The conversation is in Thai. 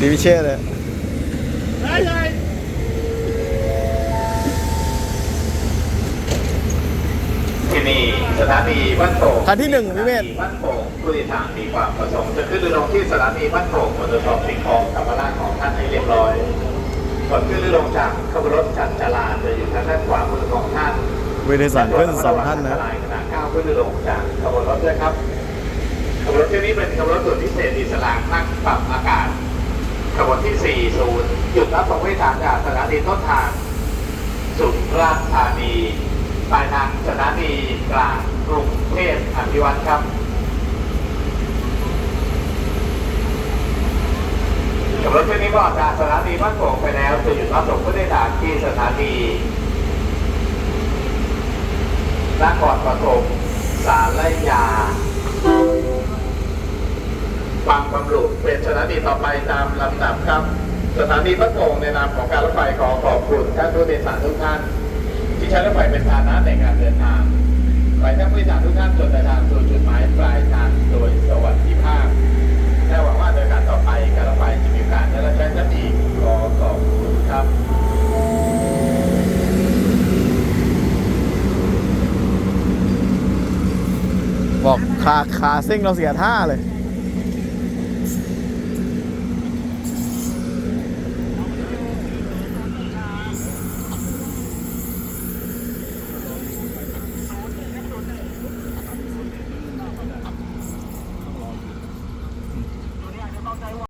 ดีวิเช่เลยที่นี่สถานีบ้านโป่งคันที่หนึ่งพี่เมธบ้านโป่งผู้โดยสารมีความประสงค์จะขึ้นเรือลงที่สถานีบ้านโป่งบนตรวจสอบสิ่งของสัมภาระของท่านให้เรียบร้อยก่อนขึ้นเรือลงจากขบวนรถจันจราจะอยู่ทางด้านขวามือของท่านวิทยสารขึ้นสองท่านนะ ขณะก้าวขึ้นเรือลงจากขบวนรถด้วยครับขบวนรถเที่ยวนี้เป็นขบวนรถด่วนพิเศษอิสระนั่งปรับอากาศ ขบวนที่ 40 หยุดรับส่งผู้โดยสารจากสถานีต้นทางสุราษฎร์ธานีปลายทางสถานีกลางกรุงเทพอภิวัตรครับกับรถเที่ยวนี้ก็จากสถานีบ้านโป่งไปแล้วจะหยุดรับส่งผู้โดยสารที่สถานีนครปฐมสารยาบาง บำรุงเป็นสถานีต่อไปตามลำดับครับ สถานีบ้านโป่งในนามของการรถไฟขอขอบคุณท่านผู้โดยสารทุกท่าน ที่ใช้รถไฟเป็นพาหนะในการเดินทางขอให้ท่านผู้โดยสารทุกท่านจนเดินทางสู่จุดหมายปลายทางโดยสวัสดิภาพและหวังว่าโดยการต่อไปการรถไฟจะมีกาสได้รับใช้ท่านอีกขอขอบคุณครับบอกขาขาซิ่งเราเสียท่าเลย